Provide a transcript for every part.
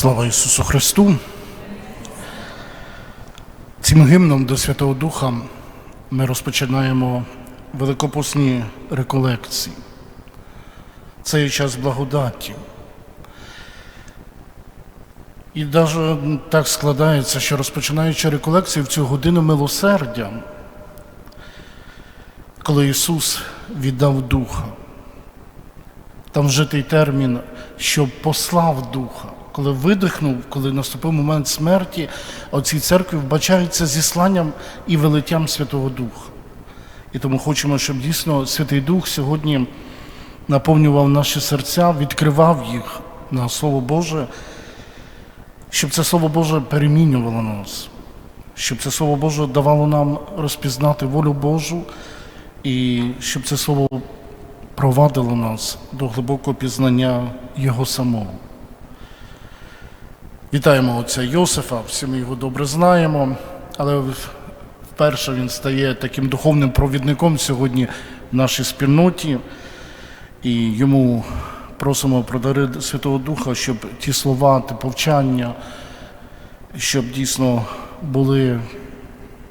Слава Ісусу Христу! Цим гімном до Святого Духа ми розпочинаємо великопосні реколекції. Це є час благодаті. І навіть так складається, що розпочинаючи реколекцію в цю годину милосердя, коли Ісус віддав Духа, там вжитий термін, що послав Духа. Коли видихнув, коли наступив момент смерті, у цій церкві вбачається зісланням і велиттям Святого Духа. І тому хочемо, щоб дійсно Святий Дух сьогодні наповнював наші серця, відкривав їх на Слово Боже, щоб це Слово Боже перемінювало нас, щоб це Слово Боже давало нам розпізнати волю Божу, і щоб це Слово провадило нас до глибокого пізнання Його самого. Вітаємо отця Йосифа, всі ми його добре знаємо, але вперше він стає таким духовним провідником сьогодні в нашій спільноті, і йому просимо про Святого Духа, щоб ті слова, ті повчання, щоб дійсно були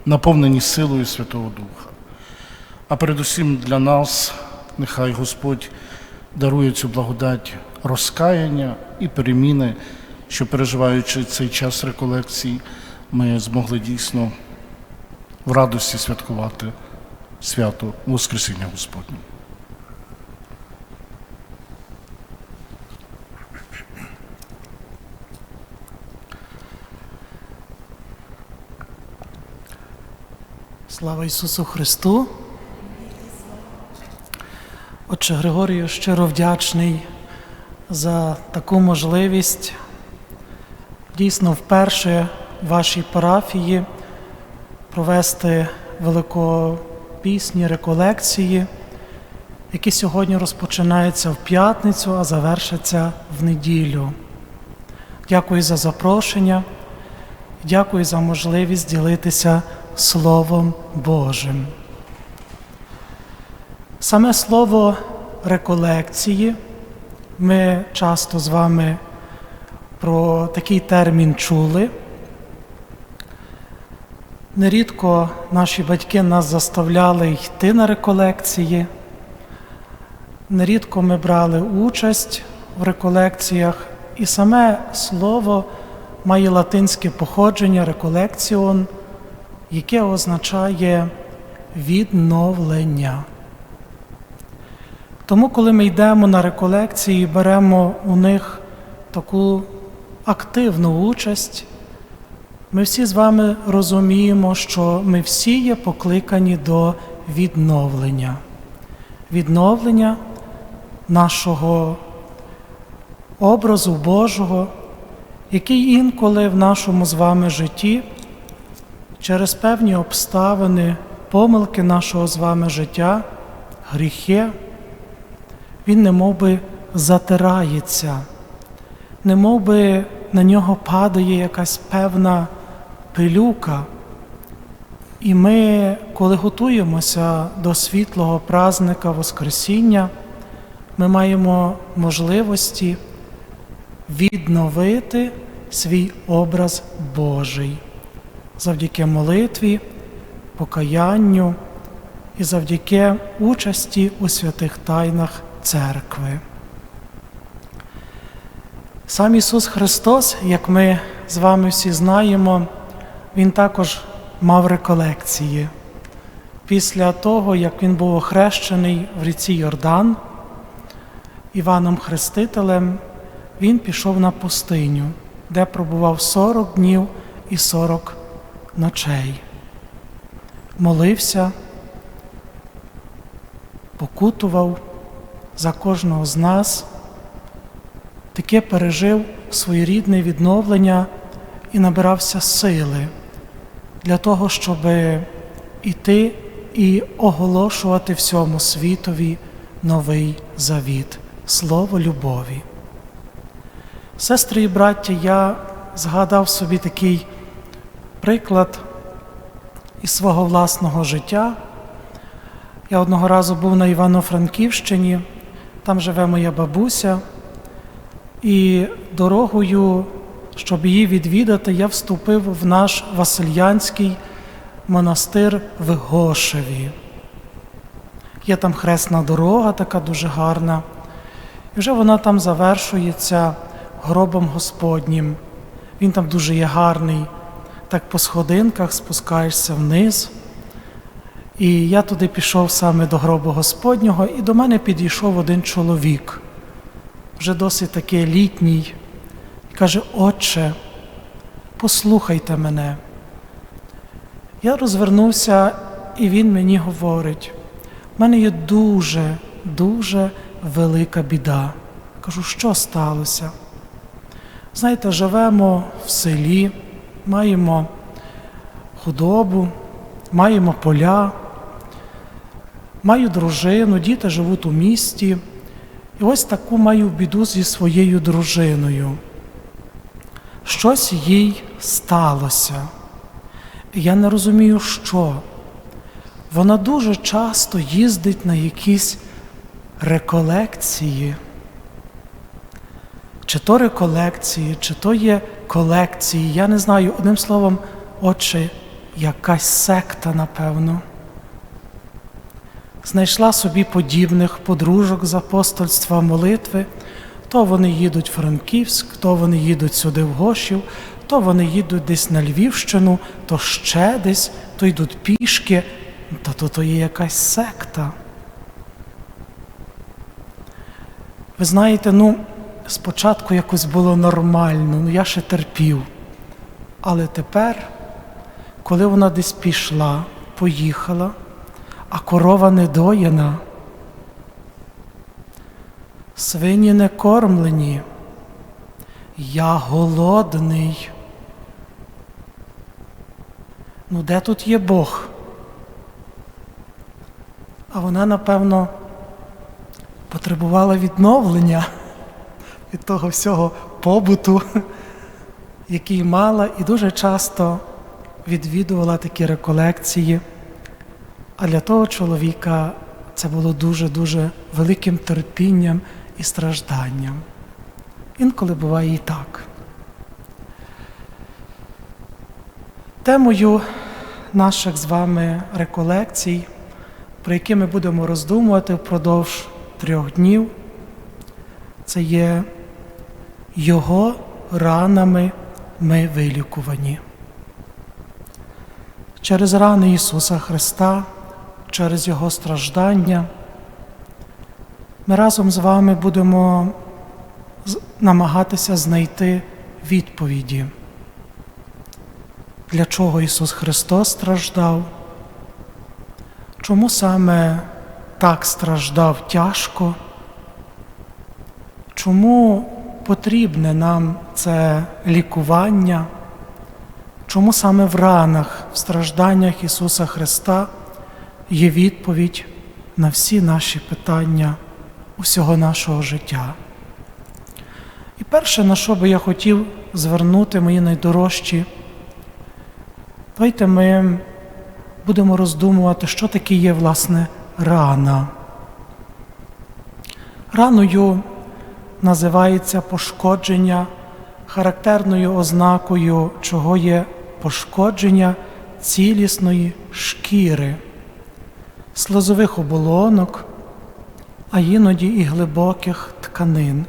наповнені силою Святого Духа. А передусім для нас нехай Господь дарує цю благодать розкаяння і переміни, що переживаючи цей час реколекцій, ми змогли дійсно в радості святкувати свято Воскресіння Господнє. Слава Ісусу Христу. Отче Григорію, щиро вдячний за таку можливість дійсно вперше в вашій парафії провести великопісні реколекції, які сьогодні розпочинаються в п'ятницю, а завершаться в неділю. Дякую за запрошення, дякую за можливість ділитися Словом Божим. Саме слово реколекції ми часто з вами про такий термін чули. Нерідко наші батьки нас заставляли йти на реколекції. Нерідко ми брали участь в реколекціях, і саме слово має латинське походження реколекціон, яке означає відновлення. Тому, коли ми йдемо на реколекції, беремо у них таку активну участь, ми всі з вами розуміємо, що ми всі є покликані до відновлення, відновлення нашого образу Божого, який інколи в нашому з вами житті через певні обставини, помилки нашого з вами життя, гріхи, він не би затирається, не би на нього падає якась певна пилюка. І ми, коли готуємося до світлого празника Воскресіння, ми маємо можливості відновити свій образ Божий завдяки молитві, покаянню і завдяки участі у святих тайнах церкви. Сам Ісус Христос, як ми з вами всі знаємо, Він також мав реколекції. Після того, як він був охрещений в ріці Йордан Іваном Хрестителем, він пішов на пустиню, де пробував 40 днів і 40 ночей. Молився, покутував за кожного з нас, таке пережив своєрідне відновлення і набирався сили для того, щоб іти і оголошувати всьому світові новий завіт, слово любові. Сестри і браття, я згадав собі такий приклад із свого власного життя. Я одного разу був на Івано-Франківщині, там живе моя бабуся, і дорогою щоб її відвідати, я вступив в наш Васильянський монастир в Гошеві. Є там хресна дорога, така дуже гарна. І вже вона там завершується гробом Господнім. Він там дуже є гарний. Так по сходинках спускаєшся вниз. І я туди пішов саме до гробу Господнього, і до мене підійшов один чоловік, вже досить такий літній, і каже: Отче, послухайте мене. Я розвернувся, і він мені говорить: в мене є дуже, дуже велика біда. Кажу, що сталося? Знаєте, живемо в селі, маємо худобу, маємо поля, маю дружину, діти живуть у місті. І ось таку маю біду зі своєю дружиною. Щось їй сталося. Я не розумію, що. Вона дуже часто їздить на якісь реколекції. Чи то реколекції, чи то є колекції. Я не знаю, одним словом, отче, якась секта, напевно. Знайшла собі подібних подружок з апостольства молитви. То вони їдуть в Франківськ, то вони їдуть сюди в Гошів, то вони їдуть десь на Львівщину, то ще десь, то йдуть пішки, та то, то є якась секта. Ви знаєте, ну, спочатку якось було нормально, ну я ще терпів. Але тепер, коли вона десь пішла, поїхала, а корова не доїна, свині не кормлені, я голодний. Ну, де тут є Бог? А вона, напевно, потребувала відновлення від того всього побуту, який мала, і дуже часто відвідувала такі реколекції. А для того чоловіка це було дуже-дуже великим терпінням і стражданням. Інколи буває і так. Темою наших з вами реколекцій, про які ми будемо роздумувати впродовж трьох днів, це є Його ранами ми вилікувані. Через рани Ісуса Христа, через Його страждання, ми разом з вами будемо намагатися знайти відповіді, для чого Ісус Христос страждав, чому саме так страждав тяжко, чому потрібне нам це лікування, чому саме в ранах, в стражданнях Ісуса Христа є відповідь на всі наші питання усього нашого життя. І перше, на що би я хотів звернути мої найдорожчі, давайте ми будемо роздумувати, що таке є, власне, рана. Раною називається пошкодження, характерною ознакою, чого є пошкодження цілісної шкіри, слозових оболонок, а іноді і глибоких тканин,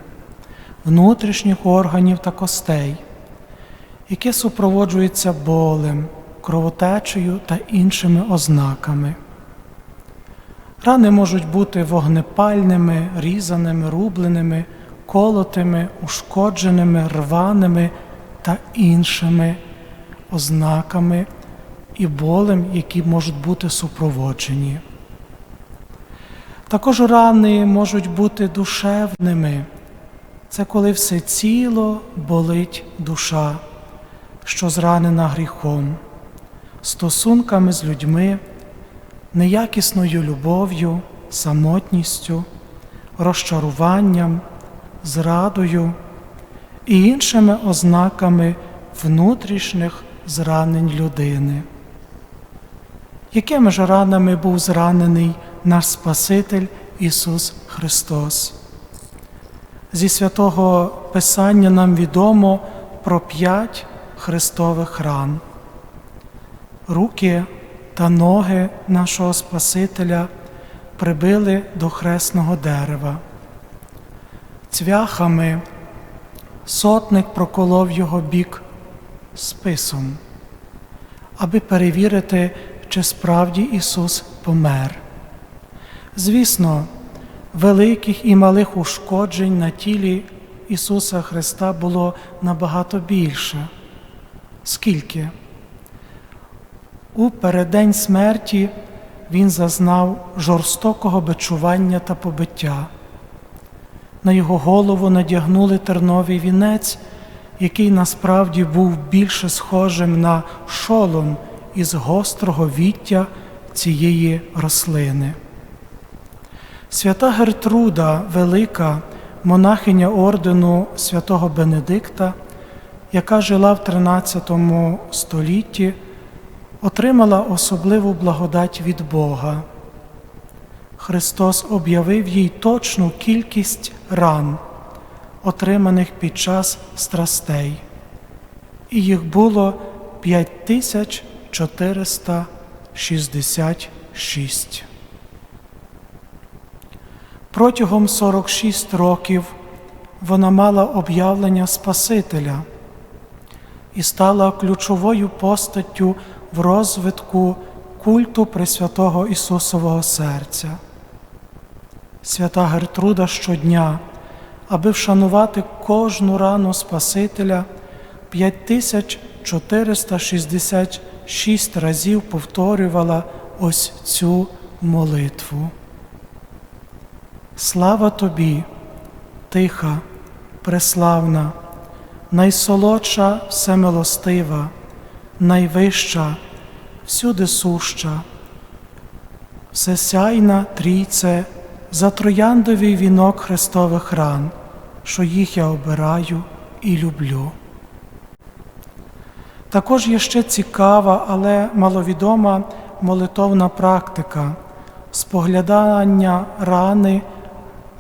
внутрішніх органів та костей, яке супроводжується болем, кровотечею та іншими ознаками. Рани можуть бути вогнепальними, різаними, рубленими, колотими, ушкодженими, рваними та іншими ознаками і болем, які можуть бути супроводжені. Також рани можуть бути душевними. Це коли все ціло болить душа, що зранена гріхом, стосунками з людьми, неякісною любов'ю, самотністю, розчаруванням, зрадою і іншими ознаками внутрішніх зранень людини. Якими ж ранами був зранений наш Спаситель Ісус Христос? Зі святого Писання нам відомо про п'ять Христових ран. Руки та ноги нашого Спасителя прибили до хресного дерева. Цвяхами сотник проколов його бік списом, аби перевірити, чи справді Ісус помер. Звісно, великих і малих ушкоджень на тілі Ісуса Христа було набагато більше. Скільки? У переддень смерті Він зазнав жорстокого бичування та побиття. На його голову надягнули терновий вінець, який насправді був більше схожим на шолом із гострого віття цієї рослини. Свята Гертруда, велика монахиня ордену святого Бенедикта, яка жила в 13 столітті, отримала особливу благодать від Бога. Христос об'явив їй точну кількість ран, отриманих під час страстей, і їх було 5466. Протягом 46 років вона мала об'явлення Спасителя і стала ключовою постаттю в розвитку культу Пресвятого Ісусового серця. Свята Гертруда щодня, аби вшанувати кожну рану Спасителя, 5466 разів повторювала ось цю молитву. Слава тобі, тиха, преславна, найсолодша всемилостива, найвища, всюди суща, всесяйна трійце, за трояндовий вінок Христових ран, що їх я обираю і люблю. Також є ще цікава, але маловідома молитовна практика споглядання рани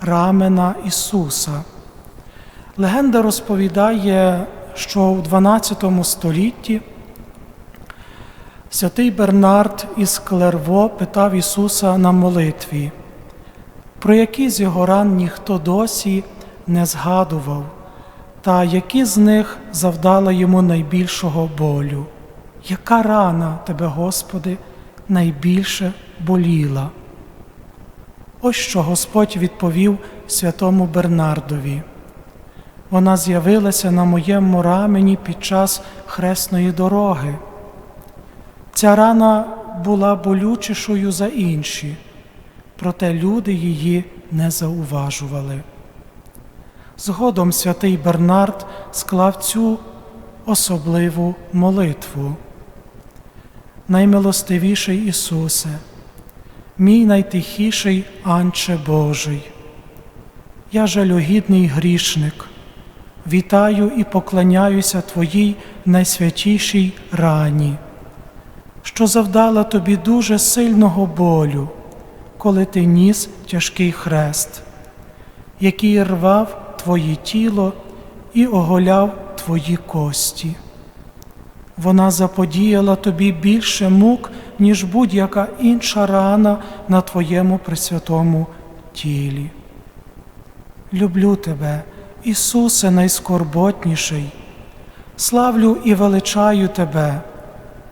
рамена Ісуса. Легенда розповідає, що у 12 столітті святий Бернард із Клерво питав Ісуса на молитві, про які з його ран ніхто досі не згадував, та які з них завдала йому найбільшого болю. Яка рана тебе, Господи, найбільше боліла? Ось що Господь відповів святому Бернардові. Вона з'явилася на моєму рамені під час хресної дороги. Ця рана була болючішою за інші, проте люди її не зауважували. Згодом святий Бернард склав цю особливу молитву. Наймилостивіший Ісусе, мій найтихіший Анче Божий, я жалюгідний грішник, вітаю і поклоняюся Твоїй найсвятішій рані, що завдала тобі дуже сильного болю, коли ти ніс тяжкий хрест, який рвав Твоє тіло і оголяв Твої кості. Вона заподіяла тобі більше мук, ніж будь-яка інша рана на твоєму пресвятому тілі. Люблю тебе, Ісусе найскорботніший, славлю і величаю Тебе,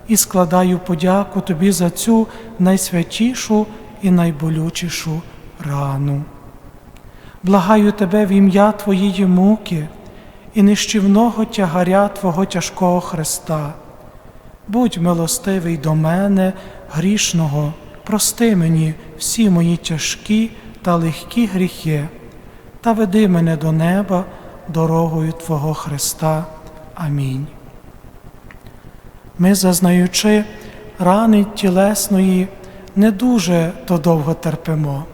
і складаю подяку Тобі за цю найсвятішу і найболючішу рану. Благаю Тебе в ім'я Твоєї муки і нищівного тягаря Твого тяжкого Христа. Будь милостивий до мене, грішного, прости мені всі мої тяжкі та легкі гріхи, та веди мене до неба дорогою Твого Христа. Амінь. Ми, зазнаючи рани тілесної, не дуже то довго терпимо,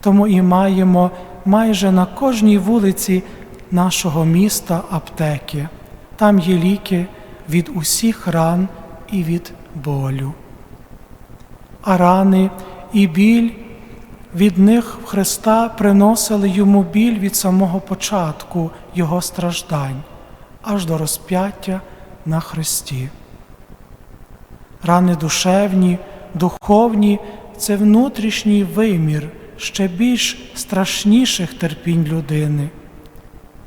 тому і маємо майже на кожній вулиці нашого міста аптеки. Там є ліки від усіх ран і від болю. А рани і біль від них Христа приносили йому біль від самого початку Його страждань, аж до розп'яття на Христі. Рани душевні, духовні це внутрішній вимір ще більш страшніших терпінь людини.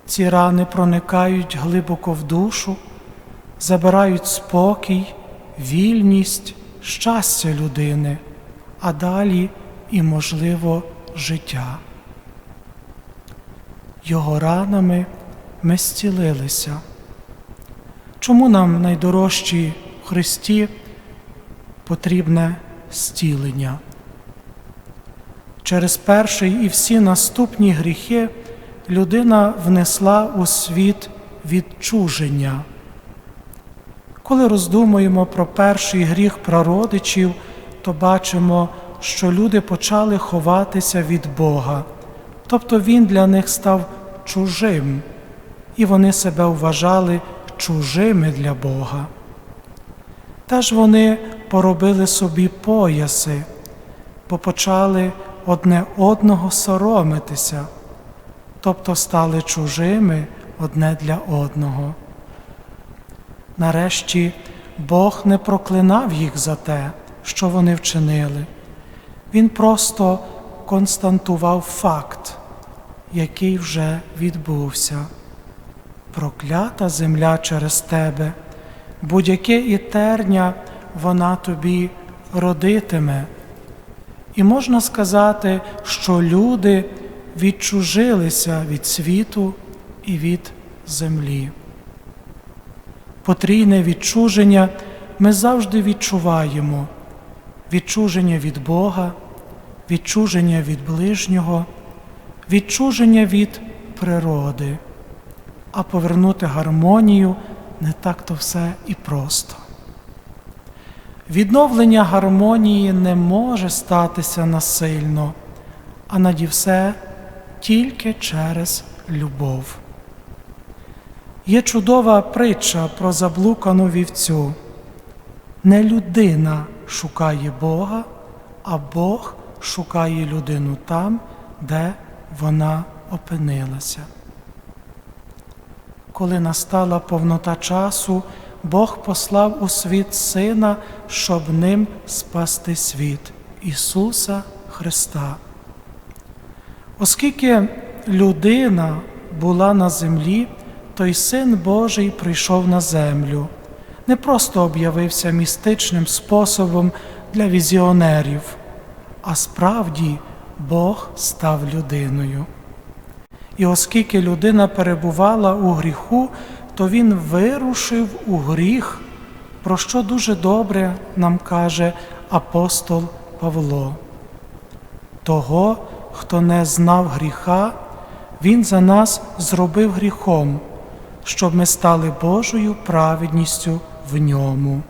Ці рани проникають глибоко в душу, забирають спокій, вільність, щастя людини, а далі і, можливо, життя. Його ранами ми зцілилися. Чому нам найдорожчі в Христі потрібне зцілення? Через перший і всі наступні гріхи людина внесла у світ відчуження. Коли роздумуємо про перший гріх прародичів, то бачимо, що люди почали ховатися від Бога, тобто Він для них став чужим, і вони себе вважали чужими для Бога. Теж вони поробили собі пояси, бо почали одне одного соромитися, тобто стали чужими одне для одного. Нарешті Бог не проклинав їх за те, що вони вчинили. Він просто константував факт, який вже відбувся. Проклята земля через тебе, будь-яке і терня вона тобі родитиме. І можна сказати, що люди відчужилися від світу і від землі. Потрійне відчуження ми завжди відчуваємо відчуження від Бога, відчуження від ближнього, відчуження від природи, а повернути гармонію не так то все і просто. Відновлення гармонії не може статися насильно, а наді все тільки через любов. Є чудова притча про заблукану вівцю. Не людина шукає Бога, а Бог шукає людину там, де вона опинилася. Коли настала повнота часу, Бог послав у світ Сина, щоб ним спасти світ Ісуса Христа. Оскільки людина була на землі, то й Син Божий прийшов на землю, не просто об'явився містичним способом для візіонерів, а справді Бог став людиною. І оскільки людина перебувала у гріху, то він вирушив у гріх, про що дуже добре нам каже апостол Павло. Того, хто не знав гріха, Він за нас зробив гріхом, щоб ми стали Божою праведністю в ньому.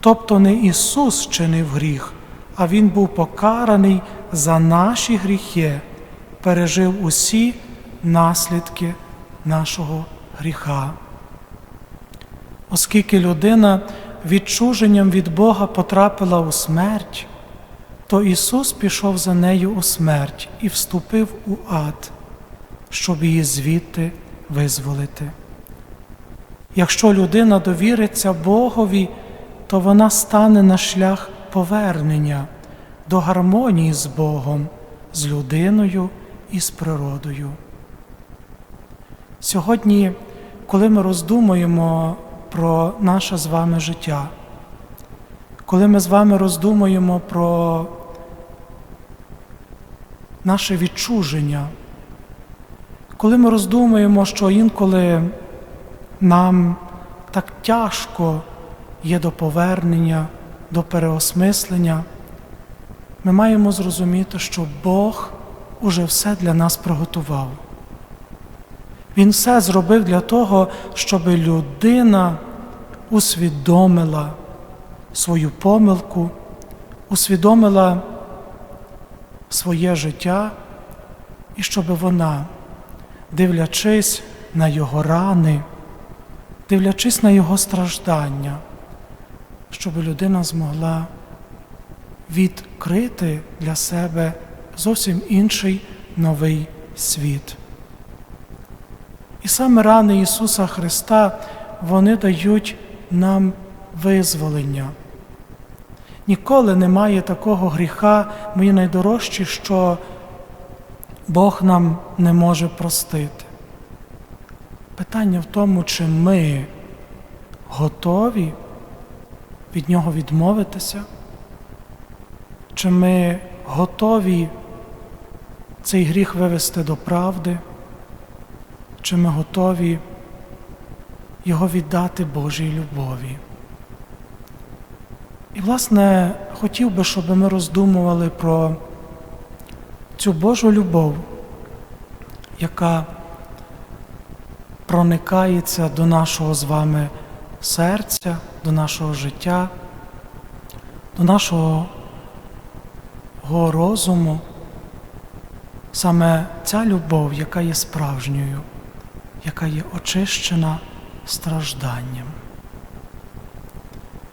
Тобто не Ісус чинив гріх, а Він був покараний за наші гріхи, пережив усі наслідки нашого гріха. Оскільки людина відчуженням від Бога потрапила у смерть, то Ісус пішов за нею у смерть і вступив у ад, щоб її звідти визволити. Якщо людина довіриться Богові, то вона стане на шлях повернення до гармонії з Богом, з людиною і з природою. Сьогодні, коли ми роздумуємо про наше з вами життя, коли ми з вами роздумуємо про наше відчуження, коли ми роздумуємо, що інколи нам так тяжко є до повернення, до переосмислення, ми маємо зрозуміти, що Бог уже все для нас приготував. Він все зробив для того, щоб людина усвідомила свою помилку, усвідомила своє життя, і щоб вона, дивлячись на його рани, дивлячись на його страждання, щоб людина змогла відкрити для себе зовсім інший новий світ. І саме рани Ісуса Христа вони дають нам визволення. Ніколи немає такого гріха, мої найдорожчі, що Бог нам не може простити. Питання в тому, чи ми готові від нього відмовитися, чи ми готові цей гріх вивести до правди, чи ми готові його віддати Божій любові. І, власне, хотів би, щоб ми роздумували про цю Божу любов, яка проникається до нашого з вами серця, до нашого життя, до нашого розуму. Саме ця любов, яка є справжньою, яка є очищена стражданням.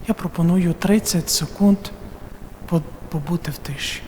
Я пропоную 30 секунд побути в тиші.